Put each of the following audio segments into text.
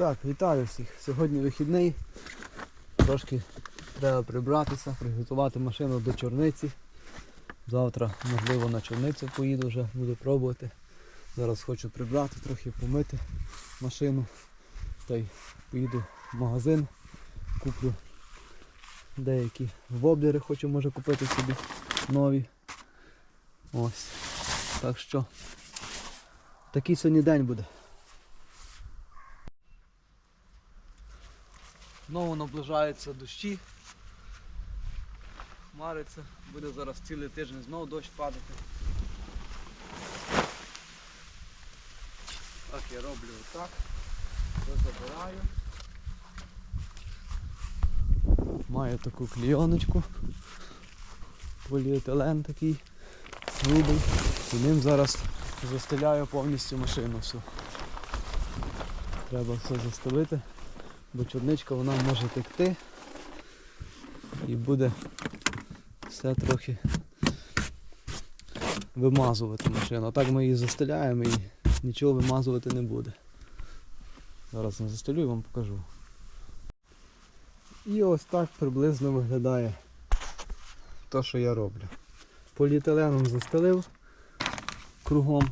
Так, вітаю всіх. Сьогодні вихідний. Трошки треба прибратися, приготувати машину до чорниці. Завтра, можливо, на чорницю поїду вже, буду пробувати. Зараз хочу прибрати, трохи помити машину. Та й поїду в магазин, куплю деякі воблери, хочу може купити собі нові. Ось. Так що такий сьогодні день буде. Знову наближаються дощі. Хмариться, буде зараз цілий тиждень знову дощ падати. Так я роблю отак. Все забираю. Маю таку клійоночку. Поліетилен такий грубий. І ним зараз застеляю повністю машину всю. Треба все застелити бо чорничка вона може текти і буде все трохи вимазувати машину. А так ми її застеляємо і нічого вимазувати не буде. Зараз я застелю і вам покажу. І ось так приблизно виглядає те, що я роблю. Поліетиленом застелив кругом,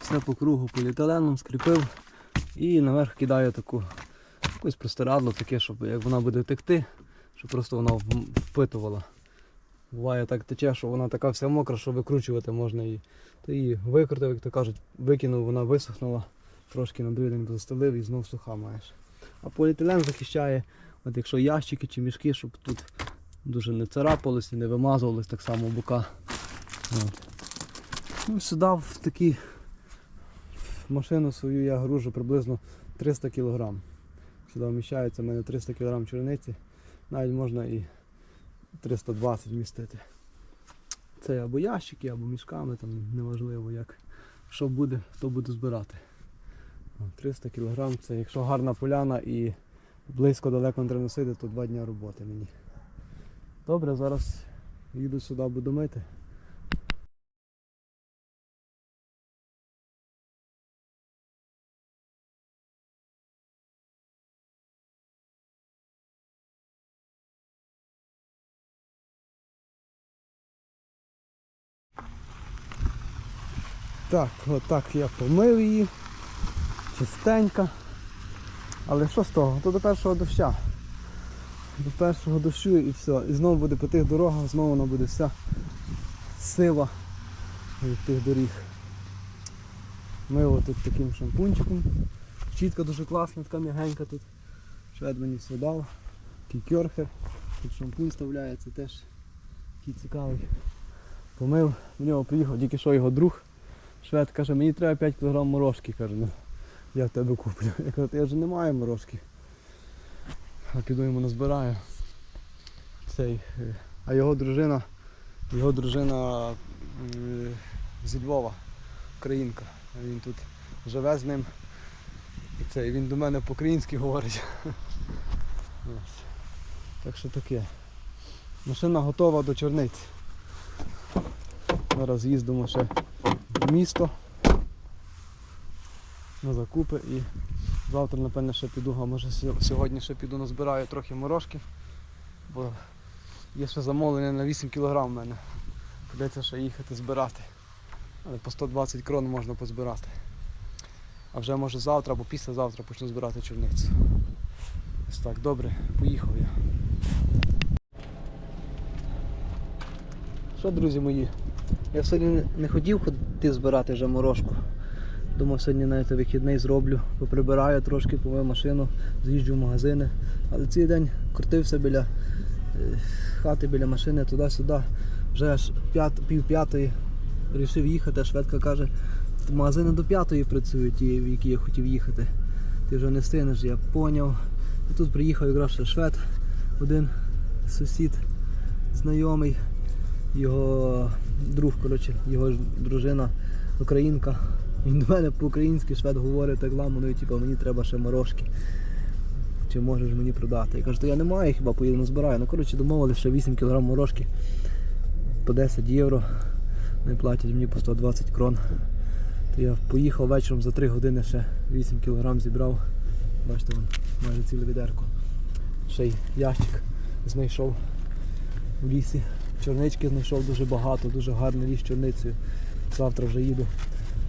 все по кругу поліетиленом скріпив і наверх кидаю таку якось простирадло таке, щоб як вона буде текти, щоб просто вона впитувала. Буває так тече, що вона така вся мокра, що викручувати можна її. Ти її викрутив, як то кажуть, викинув, вона висохнула, трошки на другий день застелив і знов суха маєш. А поліетилен захищає, от якщо ящики чи мішки, щоб тут дуже не царапалось і не вимазувалось так само бока. От. Ну, сюди в такі машину свою я гружу приблизно 300 кг. Сюди вміщається в мене 300 кг чорниці, навіть можна і 320 вмістити. Це або ящики, або мішками, там неважливо як. Що буде, то буду збирати. 300 кг це якщо гарна поляна і близько далеко не треба то два дні роботи мені. Добре, зараз їду сюди, буду мити. Так, отак я помив її. Чистенька. Але що з того? То до першого доща. До першого дощу і все. І знову буде по тих дорогах, знову вона буде вся сива від тих доріг. Мило тут таким шампунчиком. Щітка дуже класна, така м'ягенька тут. Швед мені все дав. Такий кьорхер. Тут шампунь вставляється теж такий цікавий. Помив, в нього приїхав тільки що його друг. Швед каже, мені треба 5 кг морожки, каже, ну, я в тебе куплю. Я кажу, я вже не маю морожки. А піду йому назбираю. Цей, е, а його дружина, його дружина е, зі Львова, українка. Він тут живе з ним. І це, він до мене по-українськи говорить. Ось. Так що таке. Машина готова до чорниці. Зараз їздимо ще місто на закупи і завтра, напевне, ще піду, а може сьогодні ще піду назбираю трохи морожки, бо є ще замовлення на 8 кг в мене. Придеться ще їхати збирати. Але по 120 крон можна позбирати. А вже може завтра або післязавтра почну збирати чорницю. Ось так, добре, поїхав я. Що, друзі мої? Я сьогодні не хотів ходити збирати вже морожку. Думав, сьогодні навіть вихідний зроблю, поприбираю трошки, помию машину, з'їжджу в магазини. Але цей день крутився біля е, хати, біля машини, туди-сюди. Вже аж пів п'ятої вирішив їхати, а шведка каже, магазини до п'ятої працюють, в які я хотів їхати. Ти вже не встигнеш, я поняв. І тут приїхав якраз ще швед, один сусід, знайомий його друг, коротше, його дружина українка. Він до мене по-українськи швед говорить так ламаною, типу, мені треба ще морожки. Чи можеш мені продати? Я кажу, то я не маю, хіба поїду назбираю. Ну коротше домовилися, що 8 кг морожки по 10 євро. Вони платять мені по 120 крон. То я поїхав вечором за 3 години ще 8 кг зібрав Бачите, вон, майже ціле відерко. Ще й ящик знайшов в лісі. Чорнички знайшов дуже багато, дуже гарний ліс чорницею. Завтра вже їду,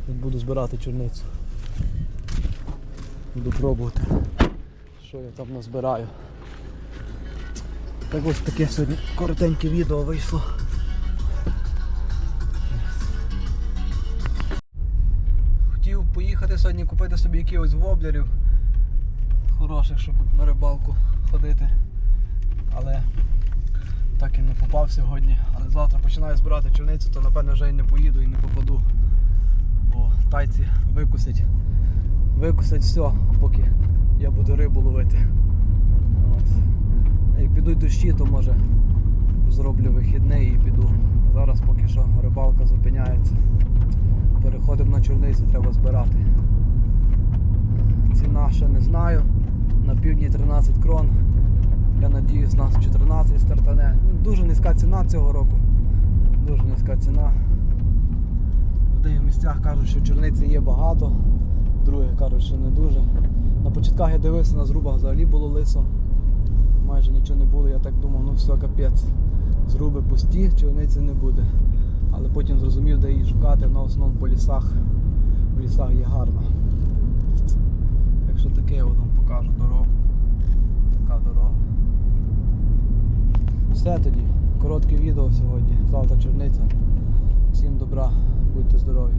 буду збирати чорницю. Буду пробувати, що я там назбираю. Так ось таке сьогодні коротеньке відео вийшло. Хотів поїхати сьогодні купити собі якихось воблерів хороших, щоб на рибалку ходити. Але так і не попав сьогодні. Але завтра починаю збирати чорницю, то напевно вже і не поїду і не попаду. Бо тайці викусять. Викусять все, поки я буду рибу ловити. Ось. Як підуть дощі, то може зроблю вихідний і піду. Зараз поки що рибалка зупиняється. Переходимо на чорницю, треба збирати. Ціна ще не знаю. На півдні 13 крон. Я надіюсь, нас 14 стартане. Ну, Дуже низька ціна цього року. Дуже низька ціна. В деяких місцях кажуть, що чорниці є багато, в других кажуть, що не дуже. На початках я дивився на зрубах взагалі було лисо. Майже нічого не було, я так думав, ну все капець. Зруби пусті, чорниці не буде. Але потім зрозумів, де її шукати, на основному по лісах. В лісах є гарно. Якщо таке, я вам покажу дорогу. Така дорога. Все тоді. Коротке відео сьогодні. Завтра черниця. Всім добра, будьте здорові.